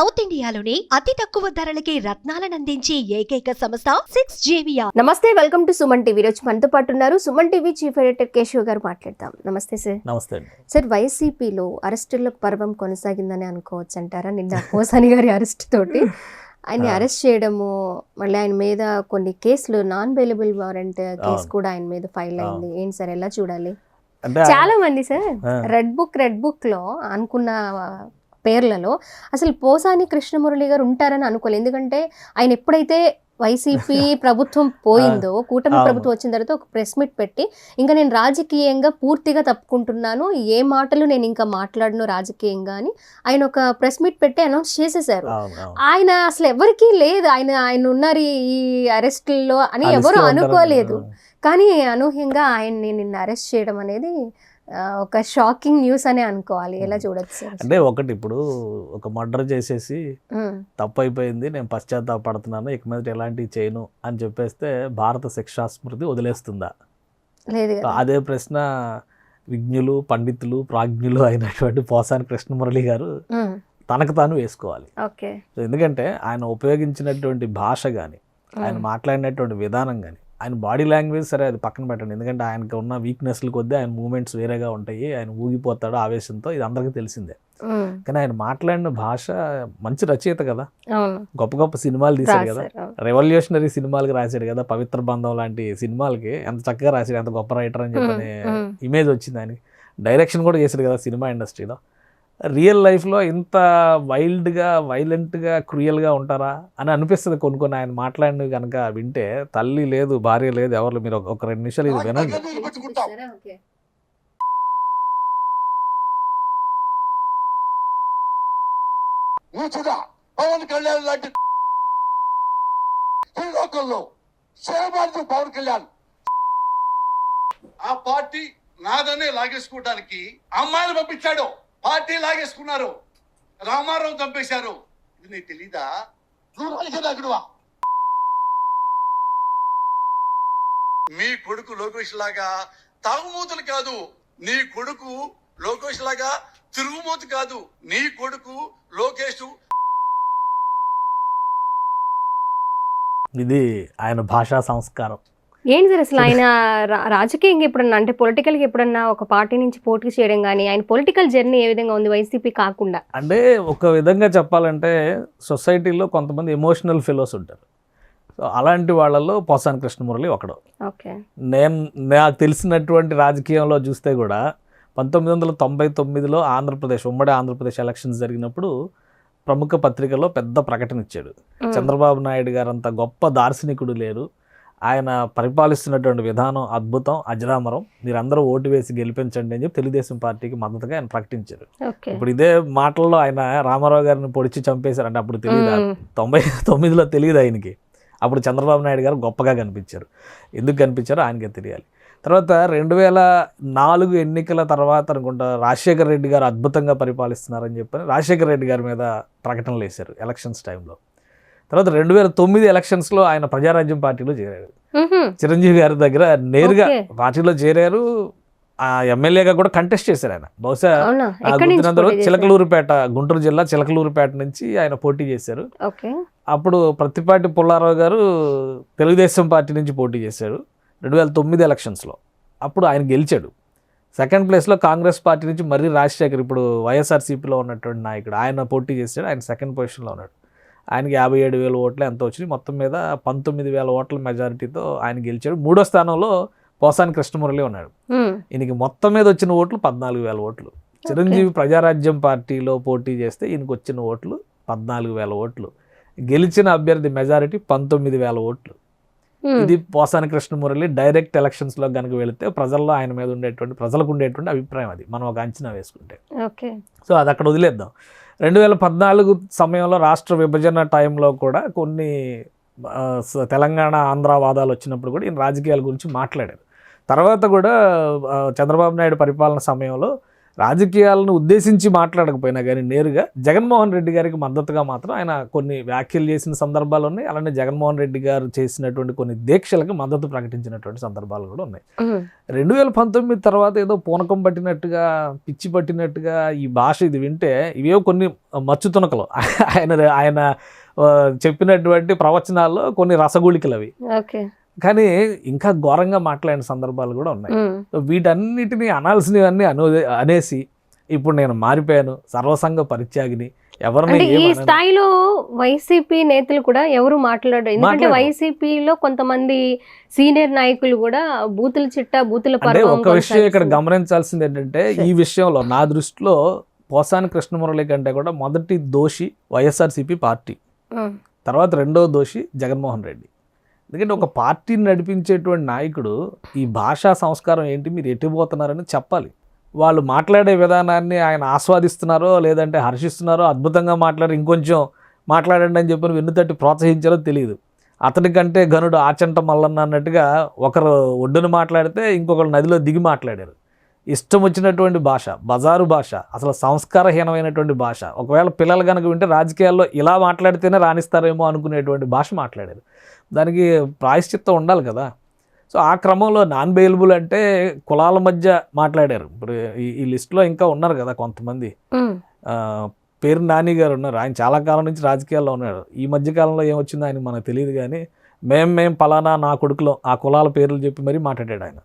South ఇండియాలోని అతి తక్కువ ధరలకి రత్నాలనందించే ఏకైక సంస్థ సిక్స్ జేవియా నమస్తే వెల్కమ్ టు సుమన్ టీవీ. రోజు మనతో పాటు ఉన్నారు Suman TV chief editor Keshav garu మాట్లాడతాం నమస్తే సార్. నమస్తే సార్ వైసీపీలో అరెస్టుల పర్వం కొనసాగిందని అనుకోవచ్చు అంటారా? నిన్న హోసాని గారి అరెస్ట్ తోటి ఆయన్ని ఆ. అరెస్ట్ చేయడము మళ్ళీ ఆయన మీద కొన్ని కేసులు నాన్ బెయిలబుల్ వారెంట్ కేసు. కూడా ఆయన మీద ఫైల్ అయింది. ఏంటి సార్ ఎలా చూడాలి? అంటే చాలా మంది సార్. రెడ్ బుక్ రెడ్ బుక్లో అనుకున్న పేర్లలో అసలు పోసాని కృష్ణమురళి గారు ఉంటారని అనుకోలేదు ఎందుకంటే ఆయన ఎప్పుడైతే వైసీపీ ప్రభుత్వం పోయిందో కూటమి. ప్రభుత్వం వచ్చిన తర్వాత ఒక ప్రెస్ మీట్ పెట్టి ఇంకా నేను రాజకీయంగా పూర్తిగా తప్పుకుంటున్నాను ఏ మాటలు నేను ఇంకా మాట్లాడను రాజకీయంగా అని ఆయన ఒక ప్రెస్ మీట్ పెట్టి అనౌన్స్ చేసేసారు. ఆయన అసలు ఎవరికీ లేదు ఆయన ఆయన ఉన్నారు ఈ- అరెస్టుల్లో అని ఎవరు. అనుకోలేదు కానీ అనూహ్యంగా ఆయన్ని నిన్న అరెస్ట్ చేయడం అనేది ఒక షాకింగ్ న్యూస్ అనే అనుకోవాలి. ఎలా చూడొచ్చు అంటే ఒకటి ఇప్పుడు ఒక మర్డర్ చేసేసి తప్పు అయిపోయింది నేను పశ్చాత్తాపడుతున్నాను ఇక మీద ఎలాంటివి చేయను అని చెప్పేస్తే భారత శిక్షా స్మృతి వదిలేస్తుందా? లేదు. అదే ప్రశ్న విజ్ఞులు పండితులు ప్రాజ్ఞులు అయినటువంటి పోసాని కృష్ణమురళి గారు తనకు తాను వేసుకోవాలి. ఎందుకంటే ఆయన ఉపయోగించినటువంటి భాష కానీ ఆయన మాట్లాడినటువంటి విధానం కానీ ఆయన బాడీ లాంగ్వేజ్ సరే అది పక్కన పెట్టండి. ఎందుకంటే ఆయనకు ఉన్న వీక్నెస్లు కొద్దీ ఆయన మూమెంట్స్ వేరేగా ఉంటాయి. ఆయన ఊగిపోతాడు ఆవేశంతో. ఇది అందరికీ తెలిసిందే. కానీ ఆయన మాట్లాడిన భాష మంచి రచయిత కదా. గొప్ప గొప్ప సినిమాలు తీశాడు కదా. రెవల్యూషనరీ సినిమాలకి రాశాడు కదా. పవిత్ర బంధం లాంటి సినిమాలకి ఎంత చక్కగా రాశాడు ఎంత గొప్ప రైటర్ అని చెప్పని. ఇమేజ్ వచ్చింది ఆయన డైరెక్షన్ కూడా చేశాడు కదా సినిమా ఇండస్ట్రీలో రియల్ లైఫ్లో ఇంత వైల్డ్గా వైలెంట్గా క్రూయల్గా ఉంటారా అని అనిపిస్తుంది కొన్ని కొన్ని ఆయన మాట్లాడినవి కనుక వింటే తల్లి లేదు భార్య లేదు ఎవరు మీరు ఒక- రెండు నిమిషాలు ఇది వినండి. పవన్ కళ్యాణ్ లాంటి ఈ లోకంలో సేవమార్చు పవన్ కళ్యాణ్. ఆ పార్టీ నాదనే లాగేసుకోవడానికి అమ్మాయిలు పంపించాడు. పార్టీ లాగేసుకున్నారు. రామారావు చంపేశారు. ఇది నీకు తెలీదా? మీ కొడుకు లోకేష్ లాగా తాగుమూతలు కాదు. నీ కొడుకు లోకేష్ లాగా తిరుగుమూత కాదు. నీ కొడుకు లోకేష్. ఇది ఆయన భాషా సంస్కారం. ఏంటి సార్ అసలు ఆయన రాజకీయంగా ఎప్పుడన్నా అంటే పొలిటికల్గా ఎప్పుడన్నా ఒక పార్టీ నుంచి పోటీ చేయడం కానీ ఆయన పొలిటికల్ జర్నీ ఏ విధంగా ఉంది వైసీపీ కాకుండా? అంటే ఒక విధంగా చెప్పాలంటే సొసైటీలో కొంతమంది ఎమోషనల్ ఫెలోస్ ఉంటారు. సో అలాంటి వాళ్ళలో పోసాని కృష్ణమురళి ఒకడు. ఓకే. నేను నాకు తెలిసినటువంటి రాజకీయంలో చూస్తే కూడా పంతొమ్మిది వందల తొంభై తొమ్మిదిలో ఆంధ్రప్రదేశ్ ఉమ్మడి ఆంధ్రప్రదేశ్ ఎలక్షన్స్ జరిగినప్పుడు ప్రముఖ పత్రికలో పెద్ద ప్రకటన ఇచ్చాడు. చంద్రబాబు నాయుడు గారు అంత గొప్ప దార్శనికుడు లేరు. ఆయన పరిపాలిస్తున్నటువంటి విధానం అద్భుతం అజరామరం. మీరందరూ ఓటు వేసి గెలిపించండి అని చెప్పి తెలుగుదేశం పార్టీకి మద్దతుగా ఆయన ప్రకటించారు. ఇప్పుడు ఇదే మాటల్లో ఆయన రామారావు గారిని పొడిచి చంపేశారు అంటే అప్పుడు తెలియదు? తొంభై తొమ్మిదిలో తెలియదు ఆయనకి. అప్పుడు చంద్రబాబు నాయుడు గారు గొప్పగా కనిపించారు. ఎందుకు కనిపించారో ఆయనకే తెలియాలి. తర్వాత రెండు వేల నాలుగు ఎన్నికల తర్వాత అనుకుంటా రాజశేఖర రెడ్డి గారు అద్భుతంగా పరిపాలిస్తున్నారని చెప్పని రాజశేఖర రెడ్డి గారి మీద ప్రకటనలు వేశారు ఎలక్షన్స్ టైంలో. తర్వాత రెండు వేల తొమ్మిది ఎలక్షన్స్లో ఆయన ప్రజారాజ్యం పార్టీలో చేరారు. చిరంజీవి గారి దగ్గర నేరుగా. పార్టీలో చేరారు. ఆ ఎమ్మెల్యేగా కూడా కంటెస్ట్ చేశారు ఆయన. బహుశా చేశారు? చిలకలూరుపేట గుంటూరు జిల్లా చిలకలూరుపేట నుంచి ఆయన పోటీ చేశారు. అప్పుడు ప్రతిపాటి పుల్లారావు గారు తెలుగుదేశం పార్టీ నుంచి పోటీ చేశాడు రెండు వేల తొమ్మిది ఎలక్షన్స్లో. అప్పుడు ఆయన గెలిచాడు. సెకండ్ ప్లేస్లో కాంగ్రెస్ పార్టీ నుంచి మర్రి రాజశేఖర్ ఇప్పుడు వైఎస్ఆర్సీపీలో ఉన్నటువంటి నాయకుడు ఆయన పోటీ చేశాడు. ఆయన సెకండ్ పొజిషన్లో ఉన్నాడు. ఆయనకి యాభై ఏడు వేల ఓట్లు ఎంత వచ్చినాయి? మొత్తం మీద పంతొమ్మిది వేల ఓట్ల మెజారిటీతో ఆయన గెలిచాడు. మూడో స్థానంలో పోసాని కృష్ణమురళి ఉన్నాడు. ఈయనకి మొత్తం మీద వచ్చిన ఓట్లు పద్నాలుగు వేల ఓట్లు. చిరంజీవి ప్రజారాజ్యం పార్టీలో పోటీ చేస్తే ఈయనకు వచ్చిన ఓట్లు పద్నాలుగు వేల ఓట్లు. గెలిచిన అభ్యర్థి మెజారిటీ పంతొమ్మిది వేల ఓట్లు. ఇది పోసాని కృష్ణమురళి డైరెక్ట్ ఎలక్షన్స్లో కనుక వెళితే ప్రజల్లో ఆయన మీద ఉండేటువంటి ప్రజలకు ఉండేటువంటి అభిప్రాయం అది. మనం ఒక అంచనా వేసుకుంటే. సో అది అక్కడ వదిలేద్దాం. రెండు వేల పద్నాలుగు సమయంలో రాష్ట్ర విభజన టైంలో కూడా కొన్ని స- తెలంగాణ ఆంధ్ర వాదాలు వచ్చినప్పుడు కూడా ఈయన రాజకీయాల గురించి మాట్లాడారు. తర్వాత కూడా చంద్రబాబు నాయుడు పరిపాలన సమయంలో రాజకీయాలను ఉద్దేశించి మాట్లాడకపోయినా కానీ నేరుగా జగన్మోహన్ రెడ్డి గారికి మద్దతుగా మాత్రం ఆయన కొన్ని వ్యాఖ్యలు చేసిన సందర్భాలు ఉన్నాయి. అలానే జగన్మోహన్ రెడ్డి గారు చేసినటువంటి కొన్ని దీక్షలకు మద్దతు ప్రకటించినటువంటి సందర్భాలు కూడా ఉన్నాయి. రెండు వేల పంతొమ్మిది తర్వాత ఏదో పూనకం పట్టినట్టుగా పిచ్చి పట్టినట్టుగా ఈ భాష ఇది వింటే ఇవేవో కొన్ని మచ్చు తునకలు ఆయన ఆయన చెప్పినటువంటి ప్రవచనాల్లో కొన్ని రసగుళికలు అవి. కానీ ఇంకా ఘోరంగా మాట్లాడిన సందర్భాలు కూడా ఉన్నాయి వీటన్నిటిని అనాల్సినవన్నీ అను అనేసి ఇప్పుడు నేను మారిపోయాను సర్వసంగ పరిత్యాగిని ఎవరిని ఈ. స్థాయిలో వైసీపీ నేతలు కూడా ఎవరు మాట్లాడరు ఎందుకంటే. వైసీపీలో కొంతమంది సీనియర్ నాయకులు కూడా బూతుల చిట్టా బూతుల ఒక విషయం ఇక్కడ. గమనించాల్సింది ఏంటంటే ఈ విషయంలో నా దృష్టిలో పోసాని కృష్ణమురళి కంటే కూడా మొదటి దోషి వైఎస్ఆర్సీపీ పార్టీ తర్వాత రెండో దోషి జగన్మోహన్ రెడ్డి ఎందుకంటే ఒక పార్టీని నడిపించేటువంటి నాయకుడు ఈ భాషా సంస్కారం ఏంటి మీరు ఎట్టిపోతున్నారని చెప్పాలి. వాళ్ళు మాట్లాడే విధానాన్ని ఆయన ఆస్వాదిస్తున్నారో లేదంటే హర్షిస్తున్నారో అద్భుతంగా మాట్లాడి ఇంకొంచెం మాట్లాడండి అని చెప్పి వెన్నుతట్టి ప్రోత్సహించారో తెలియదు అతనికంటే గనుడు ఆచంట మల్లన్న అన్నట్టుగా ఒకరు ఒడ్డున మాట్లాడితే ఇంకొకరు నదిలో దిగి మాట్లాడారు. ఇష్టం వచ్చినటువంటి భాష బజారు భాష అసలు సంస్కారహీనమైనటువంటి భాష. ఒకవేళ పిల్లలు కనుక వింటే రాజకీయాల్లో ఇలా మాట్లాడితేనే రాణిస్తారేమో అనుకునేటువంటి భాష మాట్లాడారు. దానికి ప్రాయశ్చిత్తం ఉండాలి కదా. సో ఆ క్రమంలో నాన్ బెయిలబుల్ అంటే కులాల మధ్య మాట్లాడారు. ఇప్పుడు ఈ ఈ లిస్టులో ఇంకా ఉన్నారు కదా కొంతమంది. పేరు నాని గారు ఉన్నారు. ఆయన చాలా కాలం నుంచి రాజకీయాల్లో ఉన్నారు ఈ మధ్య కాలంలో ఏమొచ్చిందో ఆయన మనకు తెలియదు కానీ మేం మేం పలానా నా కొడుకులో ఆ కులాల పేర్లు చెప్పి మరీ మాట్లాడాడు ఆయన.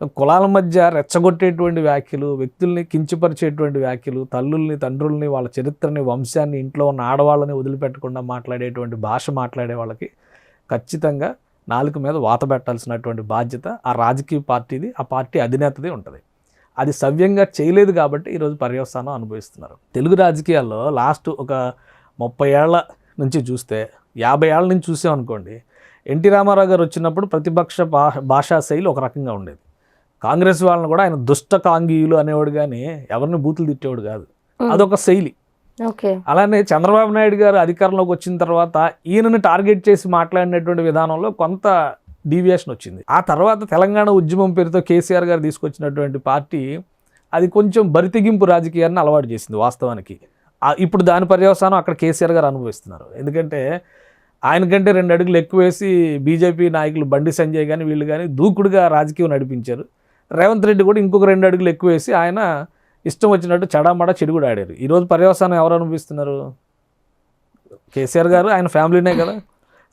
కులాల మధ్య రెచ్చగొట్టేటువంటి వ్యాఖ్యలు వ్యక్తుల్ని కించపరిచేటువంటి వ్యాఖ్యలు తల్లుల్ని తండ్రుల్ని వాళ్ళ చరిత్రని వంశాన్ని ఇంట్లో ఉన్న ఆడవాళ్ళని వదిలిపెట్టకుండా మాట్లాడేటువంటి భాష మాట్లాడే వాళ్ళకి ఖచ్చితంగా నాలుక మీద వాత పెట్టాల్సినటువంటి బాధ్యత ఆ రాజకీయ పార్టీది ఆ పార్టీ అధినేతది ఉంటుంది. అది సవ్యంగా చేయలేదు కాబట్టి ఈరోజు పర్యవసానం అనుభవిస్తున్నారు. తెలుగు రాజకీయాల్లో లాస్ట్ ఒక ముప్పై ఏళ్ళ నుంచి చూస్తే యాభై ఏళ్ళ నుంచి చూసామనుకోండి ఎన్టీ రామారావు గారు వచ్చినప్పుడు ప్రతిపక్ష భాషా శైలి ఒక రకంగా ఉండేది. కాంగ్రెస్ వాళ్ళని కూడా ఆయన దుష్ట కాంగీయులు అనేవాడు కానీ ఎవరిని బూతులు తిట్టేవాడు కాదు. అదొక శైలి. అలానే చంద్రబాబు నాయుడు గారు అధికారంలోకి వచ్చిన తర్వాత ఈయనని టార్గెట్ చేసి మాట్లాడినటువంటి విధానంలో కొంత డీవియేషన్ వచ్చింది. ఆ తర్వాత తెలంగాణ ఉద్యమం పేరుతో కేసీఆర్ గారు తీసుకొచ్చినటువంటి పార్టీ అది కొంచెం బరితెగింపు రాజకీయాన్ని అలవాటు చేసింది వాస్తవానికి. ఇప్పుడు దాని పర్యవసానం అక్కడ కేసీఆర్ గారు అనుభవిస్తున్నారు. ఎందుకంటే ఆయనకంటే రెండు అడుగులు ఎక్కువ వేసి బీజేపీ నాయకులు బండి సంజయ్ కానీ వీళ్ళు కానీ దూకుడుగా రాజకీయం నడిపించారు. రేవంత్ రెడ్డి కూడా ఇంకొక రెండు అడుగులు ఎక్కువ వేసి ఆయన ఇష్టం వచ్చినట్టు చడామడా చెడుగుడు ఆడారు. ఈరోజు పర్యవసానం ఎవరు అనుభవిస్తున్నారు? కేసీఆర్ గారు ఆయన ఫ్యామిలీనే కదా?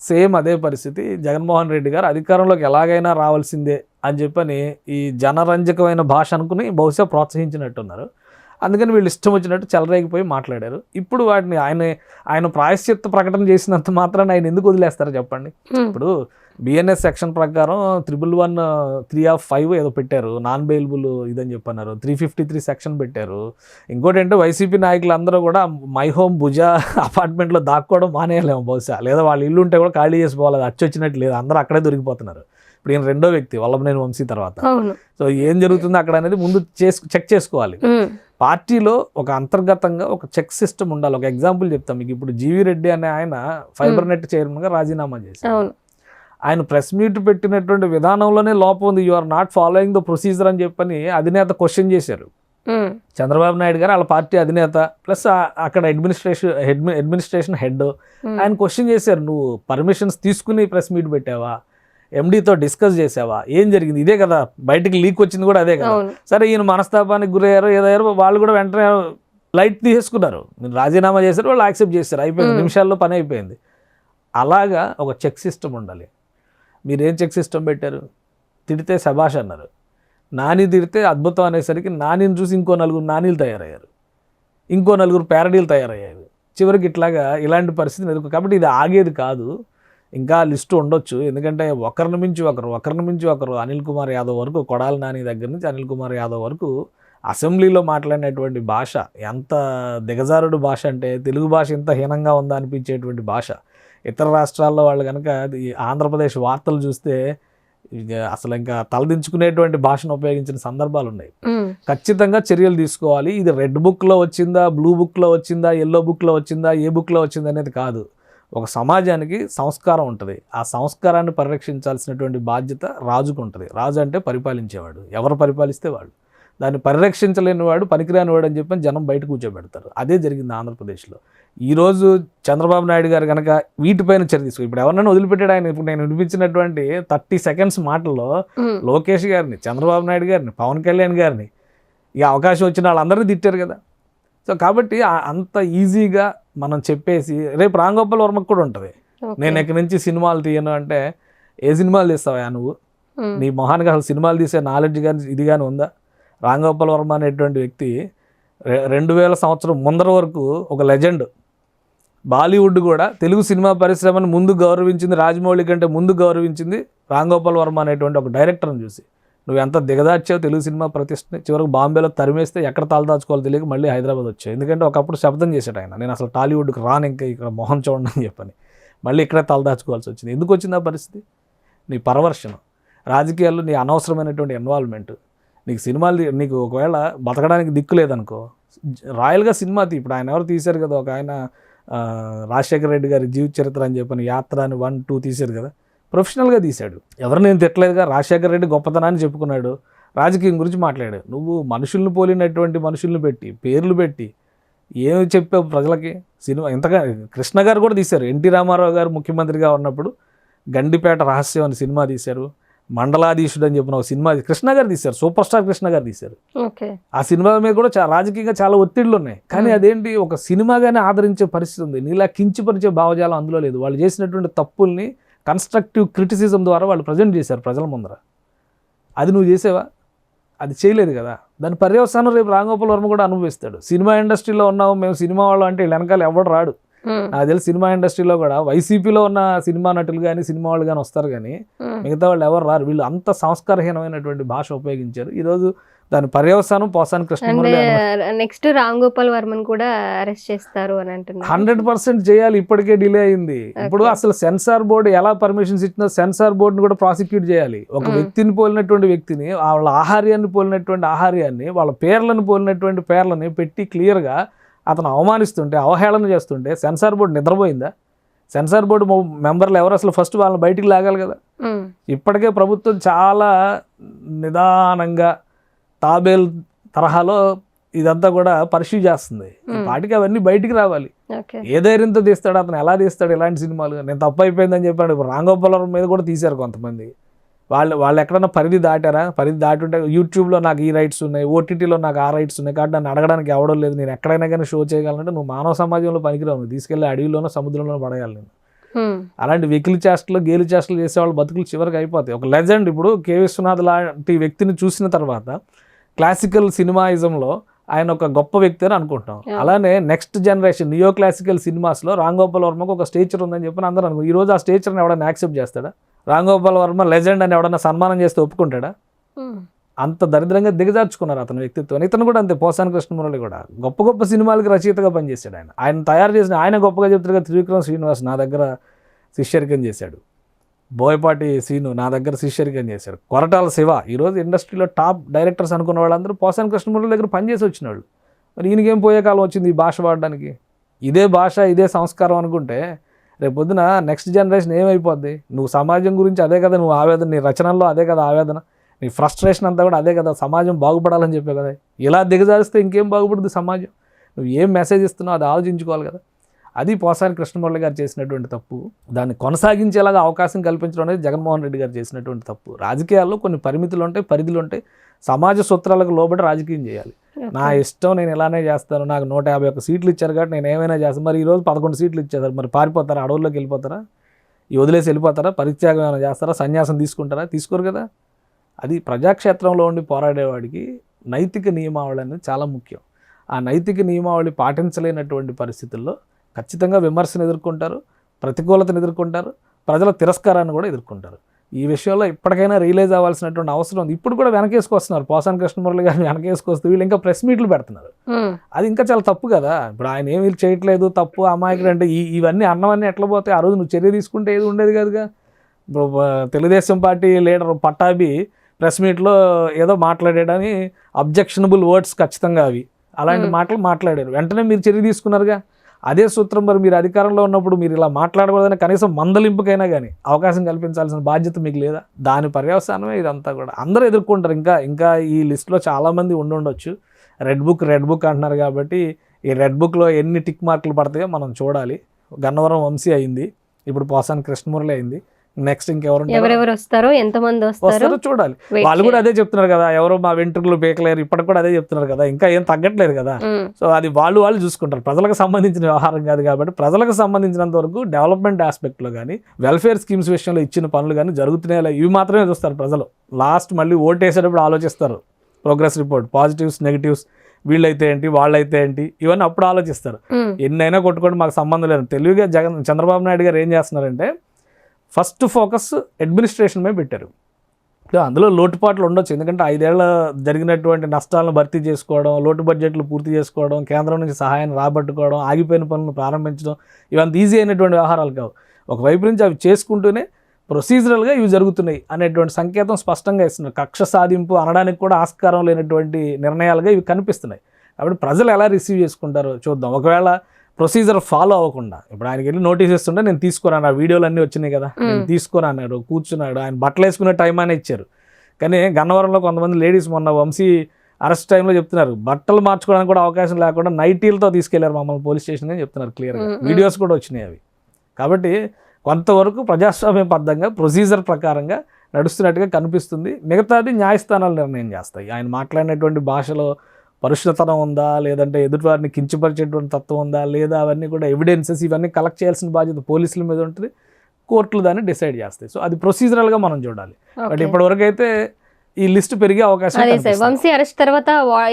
సేమ్ అదే పరిస్థితి. జగన్మోహన్ రెడ్డి గారు అధికారంలోకి ఎలాగైనా రావాల్సిందే అని చెప్పని ఈ జనరంజకమైన భాష అనుకుని బహుశా ప్రోత్సహించినట్టున్నారు. అందుకని వీళ్ళు ఇష్టం వచ్చినట్టు చెలరేగిపోయి మాట్లాడారు. ఇప్పుడు వాటిని ఆయన ఆయన ప్రాయశ్చిత్త ప్రకటన చేసినంత మాత్రాన్ని ఆయన ఎందుకు వదిలేస్తారు చెప్పండి? ఇప్పుడు బిఎన్ఎస్ సెక్షన్ ప్రకారం triple one three of five ఏదో పెట్టారు. నాన్ బెయిలబుల్ ఇదని చెప్పన్నారు. త్రీ ఫిఫ్టీ త్రీ సెక్షన్ పెట్టారు. ఇంకోటి ఏంటంటే వైసీపీ నాయకులు అందరూ కూడా మై హోమ్ భుజ అపార్ట్మెంట్లో దాక్కోవడం మానేయలేము బహుశా. లేదా వాళ్ళ ఇల్లు ఉంటే కూడా ఖాళీ చేసుకోవాలి అది అచ్చి వచ్చినట్టు లేదు. అందరూ అక్కడే దొరికిపోతున్నారు. ఇప్పుడు ఈయన రెండో వ్యక్తి వల్లభనేని వంశీ తర్వాత. సో ఏం జరుగుతుందో అక్కడ అనేది ముందు చేసు చెక్ చేసుకోవాలి. పార్టీలో ఒక అంతర్గతంగా ఒక చెక్ సిస్టమ్ ఉండాలి. ఒక ఎగ్జాంపుల్ చెప్తాం. మీకు ఇప్పుడు జీవి రెడ్డి అనే ఆయన ఫైబర్ నెట్ చైర్మన్గా రాజీనామా చేశారు. ఆయన ప్రెస్ మీట్ పెట్టినటువంటి విధానంలోనే లోపం ఉంది. You are not following the procedure అని చెప్పని అధినేత క్వశ్చన్ చేశారు. చంద్రబాబు నాయుడు గారు వాళ్ళ పార్టీ అధినేత ప్లస్ అక్కడ అడ్మినిస్ట్రేషన్ హెడ్ అడ్మినిస్ట్రేషన్ హెడ్ ఆయన క్వశ్చన్ చేశారు. నువ్వు పర్మిషన్స్ తీసుకుని ప్రెస్ మీట్ పెట్టావా? ఎండీతో డిస్కస్ చేసావా ఏం జరిగింది? ఇదే కదా బయటికి లీక్ వచ్చింది కూడా అదే కదా. సరే ఈయన మనస్తాపానికి గురయ్యారు ఏదయ్యారు వాళ్ళు కూడా వెంటనే లైట్ తీసేసుకున్నారు. మీరు రాజీనామా చేశారు వాళ్ళు యాక్సెప్ట్ చేస్తారు అయిపోయింది. నిమిషాల్లో పని అయిపోయింది. అలాగా ఒక చెక్ సిస్టమ్ ఉండాలి. మీరు ఏం చెక్ సిస్టమ్ పెట్టారు? తిడితే శభాష్ అన్నారు. నాని తిడితే అద్భుతం అనేసరికి నానిని చూసి ఇంకో నలుగురు నానీలు తయారయ్యారు. ఇంకో నలుగురు ప్యారడీలు తయారయ్యారు. చివరికి ఇట్లాగా ఇలాంటి పరిస్థితి ఎదుర్కొ కాబట్టి ఇది ఆగేది కాదు. ఇంకా లిస్టు ఉండొచ్చు. ఎందుకంటే ఒకరిని మించి ఒకరు ఒకరిని మించి ఒకరు అనిల్ కుమార్ యాదవ్ వరకు కొడాలి నాని దగ్గర నుంచి అనిల్ కుమార్ యాదవ్ వరకు అసెంబ్లీలో మాట్లాడినటువంటి భాష ఎంత దిగజారుడు భాష అంటే తెలుగు భాష ఇంత హీనంగా ఉందా అనిపించేటువంటి భాష. ఇతర రాష్ట్రాల్లో వాళ్ళు కనుక ఈ ఆంధ్రప్రదేశ్ వార్తలు చూస్తే అసలు ఇంకా తలదించుకునేటువంటి భాషను ఉపయోగించిన సందర్భాలు ఉన్నాయి. ఖచ్చితంగా చర్యలు తీసుకోవాలి. ఇది రెడ్ బుక్లో వచ్చిందా బ్లూ బుక్లో వచ్చిందా ఎల్లో బుక్లో వచ్చిందా ఏ బుక్లో వచ్చిందా అనేది కాదు. ఒక సమాజానికి సంస్కారం ఉంటుంది. ఆ సంస్కారాన్ని పరిరక్షించాల్సినటువంటి బాధ్యత రాజుకు ఉంటుంది. రాజు అంటే పరిపాలించేవాడు. ఎవరు పరిపాలిస్తే వాళ్ళు. దాన్ని పరిరక్షించలేని వాడు పనికిరాని వాడు అని చెప్పి జనం బయట కూర్చోబెడతారు. అదే జరిగింది ఆంధ్రప్రదేశ్లో. ఈరోజు చంద్రబాబు నాయుడు గారు కనుక వీటిపైన చర్య తీసుకో ఇప్పుడు ఎవరినైనా వదిలిపెట్టాడు ఆయన. ఇప్పుడు నేను వినిపించినటువంటి థర్టీ సెకండ్స్ మాటల్లో లోకేష్ గారిని చంద్రబాబు నాయుడు గారిని పవన్ కళ్యాణ్ గారిని ఈ అవకాశం వచ్చిన వాళ్ళందరినీ తిట్టారు కదా. సో కాబట్టి అంత ఈజీగా మనం చెప్పేసి రేపు రాంగోపాల్ వర్మకు కూడా ఉంటుంది. నేను ఇక్కడి నుంచి సినిమాలు తీయను అంటే ఏ సినిమాలు తీస్తావా నువ్వు? నీ మొహానికి అసలు సినిమాలు తీసే నాలెడ్జ్ కానీ ఇది కానీ ఉందా? రాంగోపాల్ వర్మ అనేటువంటి వ్యక్తి రెండు వేల సంవత్సరం ముందర వరకు ఒక లెజెండ్. బాలీవుడ్ కూడా తెలుగు సినిమా పరిశ్రమను ముందు గౌరవించింది రాజమౌళి కంటే ముందు గౌరవించింది రాంగోపాల్ వర్మ అనేటువంటి ఒక డైరెక్టర్ని చూసి నువ్వు ఎంత దిగదార్చావు తెలుగు సినిమా ప్రతిష్టని చివరికి బాంబేలో తరిమేస్తే ఎక్కడ తలదాచుకోవాలో తెలియక మళ్ళీ హైదరాబాద్ వచ్చాయి. ఎందుకంటే ఒకప్పుడు శబ్దం చేశాడు ఆయన. నేను అసలు టాలీవుడ్కి రాను ఇంకా ఇక్కడ మొహం చూడండి అని చెప్పని. మళ్ళీ ఇక్కడే తలదాచుకోవాల్సి వచ్చింది. ఎందుకు వచ్చింది ఆ పరిస్థితి? నీ పరవర్షణం రాజకీయాల్లో నీ అనవసరమైనటువంటి ఇన్వాల్వ్మెంట్ నీకు సినిమాలు నీకు ఒకవేళ బతకడానికి దిక్కు లేదనుకో రాయల్గా సినిమా తీ ఇప్పుడు ఆయన ఎవరు తీశారు కదా ఒక ఆయన రాజశేఖర రెడ్డి గారి జీవిత చరిత్ర అని చెప్పిన యాత్ర అని వన్ టూ తీశారు కదా. ప్రొఫెషనల్గా తీశాడు. ఎవరు నేను తిట్టలేదుగా? రాజశేఖర రెడ్డి గొప్పతనాన్ని చెప్పుకున్నాడు. రాజకీయం గురించి మాట్లాడాడు. నువ్వు మనుషుల్ని పోలినటువంటి మనుషుల్ని పెట్టి పేర్లు పెట్టి ఏమి చెప్పావు ప్రజలకి? సినిమా ఇంతగా కృష్ణ గారు కూడా తీశారు. ఎన్టీ రామారావు గారు ముఖ్యమంత్రిగా ఉన్నప్పుడు గండిపేట రహస్యం అని సినిమా తీశారు. మండలాధీశుడు అని చెప్పిన ఒక సినిమా కృష్ణ గారు తీశారు సూపర్ స్టార్ కృష్ణ గారు తీశారు. ఓకే. ఆ సినిమా మీద కూడా చా- రాజకీయంగా చాలా ఒత్తిళ్ళు ఉన్నాయి. కానీ. అదేంటి ఒక సినిమాగానే ఆదరించే పరిస్థితి ఉంది. నీలా కించపరిచే భావజాలం అందులో లేదు. వాళ్ళు చేసినటువంటి తప్పుల్ని కన్స్ట్రక్టివ్ క్రిటిసిజం ద్వారా వాళ్ళు ప్రజెంట్ చేశారు ప్రజల ముందర. అది నువ్వు చేసేవా? అది చేయలేదు కదా. దాని పర్యవసానం రేపు రాంగోపాల్ వర్మ కూడా అనుభవిస్తాడు. సినిమా ఇండస్ట్రీలో ఉన్నాము మేము సినిమా వాళ్ళు అంటే వెనకాల ఎవడు రాడు. నాకు తెలిసి సినిమా ఇండస్ట్రీలో కూడా వైసీపీలో ఉన్న సినిమా నటులు కానీ సినిమా వాళ్ళు కానీ వస్తారు కానీ మిగతా వాళ్ళు ఎవరు రారు. వీళ్ళు అంత సంస్కారహీనమైనటువంటి భాష ఉపయోగించారు. ఈరోజు దాని పర్యవసానం పోసాని కృష్ణమురళి నెక్స్ట్ రామ్ గోపాల్ వర్మన్ కూడా అరెస్ట్ చేస్తారు అని అంటున్నారు. హండ్రెడ్ పర్సెంట్ చేయాలి. ఇప్పటికే డిలే అయింది. ఇప్పుడు. అసలు సెన్సార్ బోర్డు ఎలా పర్మిషన్స్ ఇచ్చినా సెన్సార్ బోర్డుని కూడా ప్రాసిక్యూట్ చేయాలి. ఒక. వ్యక్తిని పోలినటువంటి వ్యక్తిని వాళ్ళ ఆహార్యాన్ని పోలినటువంటి ఆహార్యాన్ని వాళ్ళ పేర్లను పోలినటువంటి పేర్లని పెట్టి క్లియర్గా అతను అవమానిస్తుంటే అవహేళన చేస్తుంటే సెన్సార్ బోర్డు నిద్రపోయిందా? సెన్సార్ బోర్డు మెంబర్లు ఎవరు అసలు ఫస్ట్ వాళ్ళని బయటికి లాగాలి కదా? ఇప్పటికే ప్రభుత్వం చాలా నిదానంగా తాబేల్ తరహాలో ఇదంతా కూడా పరిశీలి చేస్తుంది. పాటికి అవన్నీ బయటికి రావాలి. ఏ ధైర్యంతో తీస్తాడు? అతను ఎలా తీస్తాడు? ఇలాంటి సినిమాలు? నేను తప్పు అయిపోయిందని చెప్పాడు. ఇప్పుడు రాంగోపాలవరం మీద కూడా తీశారు కొంతమంది. వాళ్ళు వాళ్ళు ఎక్కడన్నా పరిధి దాటారా? పరిధి దాటుంటే యూట్యూబ్లో నాకు ఈ రైట్స్ ఉన్నాయి ఓటీటీలో నాకు ఆ రైట్స్ ఉన్నాయి కాబట్టి నన్ను అడగడానికి ఎవడం లేదు. నేను ఎక్కడైనా కానీ షో చేయగలంటే నువ్వు మానవ సమాజంలో పనికిరావు. నువ్వు తీసుకెళ్ళి అడవిలోనో సముద్రంలోనో పడేయాలి నేను అలాంటి వెకిలి చేష్టలు గేలి చేష్టలు చేసేవాళ్ళు బతుకులు చివరికి అయిపోతాయి. ఒక లెజెండ్ ఇప్పుడు కే విశ్వనాథ్ లాంటి వ్యక్తిని చూసిన తర్వాత క్లాసికల్ సినిమాయిజంలో ఆయన ఒక గొప్ప వ్యక్తి అని అనుకుంటాం. అలానే నెక్స్ట్ జనరేషన్ నియో క్లాసికల్ సినిమాస్లో రామ్ గోపాల్ వర్మకు ఒక స్టేచర్ ఉందని చెప్పి అందరూ అనుకో ఈ రోజు ఆ స్టేచర్ని ఎవడన్నా యాక్సెప్ట్ చేస్తాడా? రామ్ గోపాల్ వర్మ లెజెండ్ అని ఎవడన్నా సన్మానం చేస్తే ఒప్పుకుంటాడా? అంత దరిద్రంగా దిగజార్చుకున్నారు అతని వ్యక్తిత్వం. ఇతను కూడా అంతే పోసాని కృష్ణమురళి కూడా. గొప్ప గొప్ప సినిమాలకి రచయితగా పనిచేశాడు ఆయన. ఆయన తయారు చేసిన ఆయన గొప్పగా చెప్తారు కదా త్రివిక్రమ్ శ్రీనివాస్ నా దగ్గర శిష్యరికం చేశాడు. బోయపాటి సీను నా దగ్గర శిష్యరికం చేశాడు. కొరటాల శివ ఈరోజు ఇండస్ట్రీలో టాప్ డైరెక్టర్స్ అనుకున్న వాళ్ళందరూ పోసాని కృష్ణమురళి దగ్గర పనిచేసి వచ్చిన వాళ్ళు మరి ఈయనకేం పోయే కాలం వచ్చింది ఈ భాష వాడడానికి? ఇదే భాష ఇదే సంస్కారం అనుకుంటే రేపు పొద్దున నెక్స్ట్ జనరేషన్ ఏమైపోద్ది? నువ్వు సమాజం గురించి అదే కదా నువ్వు ఆవేదన నీ రచనల్లో అదే కదా ఆవేదన. నీ ఫ్రస్ట్రేషన్ అంతా కూడా అదే కదా సమాజం బాగుపడాలని చెప్పే కదా. ఇలా దిగజారిస్తే ఇంకేం బాగుపడుతుంది సమాజం? నువ్వు ఏం మెసేజ్ ఇస్తున్నావు అది ఆలోచించుకోవాలి కదా. అది పోసాని కృష్ణమురళి గారు చేసినటువంటి తప్పు. దాన్ని కొనసాగించేలాగా అవకాశం కల్పించడం అనేది జగన్మోహన్ రెడ్డి గారు చేసినటువంటి తప్పు. రాజకీయాల్లో కొన్ని పరిమితులు ఉంటాయి పరిధులు ఉంటాయి. సమాజ సూత్రాలకు లోబడి రాజకీయం చేయాలి. నా. ఇష్టం నేను ఇలానే చేస్తాను నాకు నూట యాభై ఒక్క సీట్లు ఇచ్చారు కాబట్టి నేను ఏమైనా చేస్తాను మరి ఈరోజు పదకొండు సీట్లు ఇచ్చేసారు మరి పారిపోతారా? అడవుల్లోకి వెళ్ళిపోతారా? ఈ వదిలేసి వెళ్ళిపోతారా? పరిత్యాగం ఏమైనా చేస్తారా? సన్యాసం తీసుకుంటారా? తీసుకోరు కదా. అది ప్రజాక్షేత్రంలో ఉండి పోరాడేవాడికి నైతిక నియమావళి అనేది చాలా ముఖ్యం. ఆ నైతిక నియమావళి పాటించలేనటువంటి పరిస్థితుల్లో ఖచ్చితంగా విమర్శను ఎదుర్కొంటారు ప్రతికూలతను ఎదుర్కొంటారు ప్రజల తిరస్కారాన్ని కూడా ఎదుర్కొంటారు. ఈ విషయంలో ఇప్పటికైనా రియలైజ్ అవ్వాల్సినటువంటి అవసరం ఉంది. ఇప్పుడు కూడా వెనకేసుకొస్తున్నారు. పోసాని కృష్ణమురళి గారిని వెనకేసుకొస్తూ వీళ్ళు ఇంకా ప్రెస్ మీట్లు పెడుతున్నారు. అది ఇంకా చాలా తప్పు కదా. ఇప్పుడు ఆయన ఏమీ చేయట్లేదు. తప్పు అమాయకుడు అంటే ఇవన్నీ అన్నవన్నీ ఎట్లా పోతాయి? ఆ రోజు నువ్వు చర్య తీసుకుంటే ఏది ఉండేది కాదుగా? ఇప్పుడు Telugu Desam party leader Pattabhi press మీట్లో ఏదో మాట్లాడాడని అబ్జెక్షనబుల్ వర్డ్స్ ఖచ్చితంగా అవి. అలాంటి. మాటలు మాట్లాడారు. వెంటనే మీరు చర్య తీసుకున్నారుగా? అదే సూత్రం మరి మీరు అధికారంలో ఉన్నప్పుడు మీరు ఇలా మాట్లాడకూడదని కనీసం మందలింపుకైనా కానీ అవకాశం కల్పించాల్సిన బాధ్యత మీకు లేదా? దాని పర్యవసానమే ఇదంతా కూడా. అందరూ ఎదుర్కొంటారు. ఇంకా ఇంకా ఈ లిస్ట్లో చాలామంది ఉండుండొచ్చు. రెడ్ బుక్ రెడ్ బుక్ అంటున్నారు కాబట్టి ఈ రెడ్ బుక్లో ఎన్ని టిక్ మార్కులు పడతాయో మనం చూడాలి. గన్నవరం వంశీ అయింది. ఇప్పుడు పోసాని కృష్ణమురళి అయింది. నెక్స్ట్ ఇంకెవరు ఎవరెవరు వస్తారో ఎంతమంది వస్తారో చూడాలి. వాళ్ళు కూడా. అదే చెప్తున్నారు కదా ఎవరో మా వెంట్రుకలు పీకలేరు ఇప్పటికి కూడా అదే చెప్తున్నారు కదా ఇంకా ఏం తగ్గట్లేదు కదా. సో అది వాళ్ళు వాళ్ళు చూసుకుంటారు. ప్రజలకు సంబంధించిన వ్యవహారం కాదు కాబట్టి ప్రజలకు సంబంధించినంత వరకు డెవలప్మెంట్ ఆస్పెక్ట్లో కానీ వెల్ఫేర్ స్కీమ్స్ విషయంలో ఇచ్చిన పనులు కానీ జరుగుతున్నాయి ఇవి మాత్రమే చూస్తారు ప్రజలు. లాస్ట్ మళ్ళీ ఓటు వేసేటప్పుడు ఆలోచిస్తారు. ప్రోగ్రెస్ రిపోర్ట్ పాజిటివ్స్ నెగిటివ్స్ వీళ్ళైతే ఏంటి వాళ్ళైతే ఏంటి ఇవన్నీ అప్పుడు ఆలోచిస్తారు. ఎన్నైనా కొట్టుకోండి మాకు సంబంధం లేదు. తెలివిగా జగన్ చంద్రబాబు నాయుడు గారు ఏం చేస్తున్నారంటే ఫస్ట్ ఫోకస్ అడ్మినిస్ట్రేషన్ మీద పెట్టారు. సో అందులో లోటుపాట్లు ఉండొచ్చు. ఎందుకంటే ఐదేళ్ళ జరిగినటువంటి నష్టాలను భర్తీ చేసుకోవడం లోటు బడ్జెట్లు పూర్తి చేసుకోవడం కేంద్రం నుంచి సహాయాన్ని రాబట్టుకోవడం ఆగిపోయిన పనులను ప్రారంభించడం ఇవంత ఈజీ అయినటువంటి వ్యవహారాలు కావు. ఒకవైపు నుంచి అవి చేసుకుంటూనే ప్రొసీజరల్గా ఇవి జరుగుతున్నాయి అనేటువంటి సంకేతం స్పష్టంగా ఇస్తున్నారు. కక్ష సాధింపు అనడానికి కూడా ఆస్కారం లేనటువంటి నిర్ణయాలుగా ఇవి కనిపిస్తున్నాయి. కాబట్టి ప్రజలు ఎలా రిసీవ్ చేసుకుంటారో చూద్దాం. ఒకవేళ ప్రొసీజర్ ఫాలో అవ్వకుండా. ఇప్పుడు ఆయనకి వెళ్ళి నోటీస్ ఇస్తుంటే నేను తీసుకున్నాను ఆ వీడియోలు అన్నీ వచ్చినాయి కదా. నేను మ్మ్. తీసుకొని అన్నాడు కూర్చున్నాడు ఆయన బట్టలు వేసుకునే టైం అనే ఇచ్చారు. కానీ గన్నవరంలో కొంతమంది లేడీస్ మొన్న వంశీ అరెస్ట్ టైంలో చెప్తున్నారు బట్టలు మార్చుకోవడానికి కూడా అవకాశం లేకుండా నైటీలతో తీసుకెళ్ళారు మమ్మల్ని పోలీస్ స్టేషన్ అని చెప్తున్నారు క్లియర్గా. వీడియోస్ కూడా వచ్చినాయి అవి. కాబట్టి కొంతవరకు ప్రజాస్వామ్యబద్ధంగా ప్రొసీజర్ ప్రకారంగా నడుస్తున్నట్టుగా కనిపిస్తుంది. మిగతాది న్యాయస్థానాలు నిర్ణయం చేస్తాయి. ఆయన మాట్లాడినటువంటి భాషలో పరుషతనం ఉందా లేదంటే ఎదుటివారిని కించపరిచేటువంటి తత్వం ఉందా లేదా అవన్నీ కూడా ఎవిడెన్సెస్ ఇవన్నీ కలెక్ట్ చేయాల్సిన బాధ్యత పోలీసుల మీద ఉంటుంది కోర్టులు దాన్ని డిసైడ్ చేస్తాయి సో అది ప్రొసీజరల్గా మనం చూడాలి బట్. ఇప్పటివరకు అయితే ఈ లిస్ట్ పెరిగే అవకాశం అదే సార్. వంశీ అరెస్ట్ తర్వాత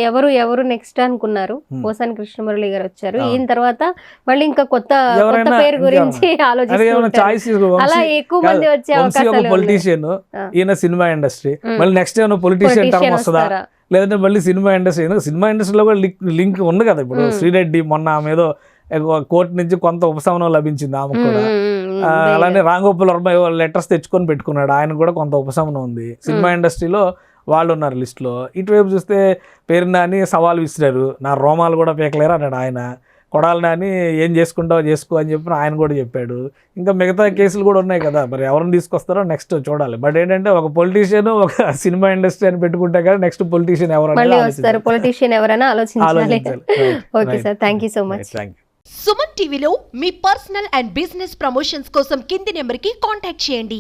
ఎవరు ఎవరు నెక్స్ట్ అనుకున్నారు Hmm. పోసాని కృష్ణమురళి గారు వచ్చారు. ఈయన తర్వాత మళ్ళీ ఇంకా కొత్త కొత్త పేరు గురించి అదే ఆలోచిస్తూ ఏమైనా ఉంటారు. చాయిస్ అలా ఎక్కువ మంది వచ్చే అవకాశాలు. పొలిటీషియన్. ఈయన సినిమా ఇండస్ట్రీ మ్మ్. మళ్ళీ నెక్స్ట్ ఏమైనా పొలిటీషియన్ టర్మ్ వస్తుందా? లేదంటే మళ్ళీ సినిమా ఇండస్ట్రీ. ఎందుకంటే సినిమా ఇండస్ట్రీలో కూడా లింక్ లింక్ ఉంది కదా ఇప్పుడు. శ్రీరెడ్డి మొన్న ఆమె ఏదో కోర్టు నుంచి కొంత ఉపశమనం లభించింది ఉమ్, కూడా. అలానే రాంగోపాల్ వర్మ లెటర్స్ తెచ్చుకొని పెట్టుకున్నాడు. ఆయన కూడా కొంత ఉపశమనం ఉంది. సినిమా. ఇండస్ట్రీలో వాళ్ళు ఉన్నారు లిస్ట్లో. ఇటువైపు చూస్తే పేరు నాని సవాల్ విసిరారు. నా రోమాలు కూడా పీకలేరు అన్నాడు ఆయన. కొడాలి నాని ఏం చేసుకుంటావో చేసుకో అని చెప్పి ఆయన కూడా చెప్పాడు. ఇంకా మిగతా కేసులు కూడా ఉన్నాయి కదా మరి ఎవరిని తీసుకొస్తారో నెక్స్ట్ చూడాలి. బట్ ఏంటంటే ఒక పొలిటీషియన్ ఒక సినిమా ఇండస్ట్రీ అని పెట్టుకుంటే కదా నెక్స్ట్ పొలిటీషియన్ ఎవరు మళ్ళీ వస్తారు. పొలిటీషియన్ ఎవరైనా ఆలోచించాలి. Okay sir thank you so much thank you Suman టీవీలో మీ పర్సనల్ అండ్ బిజినెస్ ప్రమోషన్స్ కోసం కింది నెంబర్కి కాంటాక్ట్ చేయండి.